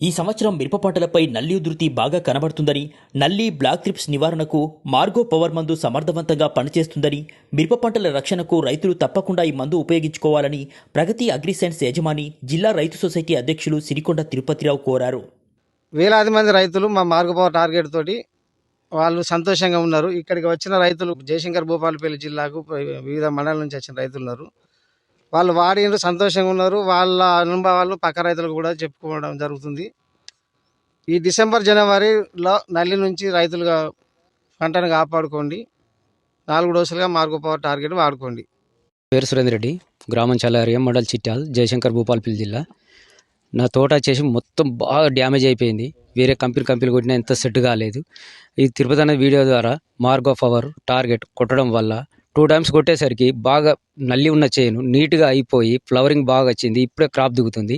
ఈ సంవత్సరం మిరప పంటలపై నల్లి ఉధృతి బాగా కనబడుతుందని నల్లి బ్లాక్ ట్రిప్స్ నివారణకు మార్గో పవర్ మందు సమర్థవంతంగా పనిచేస్తుందని మిరప పంటల రక్షణకు రైతులు తప్పకుండా ఈ మందు ఉపయోగించుకోవాలని ప్రగతి అగ్రిసైన్స్ యజమాని జిల్లా రైతు సొసైటీ అధ్యక్షులు సిరికొండ తిరుపతిరావు కోరారు. వేలాది మంది రైతులు మా మార్గపవ టార్గెట్ తోటి వాళ్ళు సంతోషంగా ఉన్నారు. ఇక్కడికి వచ్చిన రైతులు జయశంకర్ భూపాలపల్లి జిల్లాకు వివిధ మండలాల నుంచి వచ్చిన రైతులు ఉన్నారు. వాళ్ళు వాడిన సంతోషంగా ఉన్నారు. వాళ్ళ అనుభవాలను పక్క రైతులకు కూడా చెప్పుకోవడం జరుగుతుంది. ఈ డిసెంబర్ జనవరిలో నల్లి నుంచి రైతులుగా పంటను కాపాడుకోండి. నాలుగు డోసులుగా మార్గో పవర్ టార్గెట్ వాడుకోండి. పేరు సురేందర్ రెడ్డి. గ్రామం చల్లారియం మండల్ చిట్టాల్ జయశంకర్ భూపాలపల్లి జిల్లా. నా తోట వచ్చేసి మొత్తం బాగా డ్యామేజ్ అయిపోయింది. వేరే కంపెనీ కంపెనీలు కొట్టినా ఎంత సెట్ కాలేదు. ఈ తిరుపతి అనే వీడియో ద్వారా మార్గో పవర్ టార్గెట్ కొట్టడం వల్ల టూ టైమ్స్ కొట్టేసరికి బాగా నల్లి ఉన్న చేను నీట్గా అయిపోయి ఫ్లవరింగ్ బాగా వచ్చింది ఇప్పుడే క్రాప్ దిగుతుంది.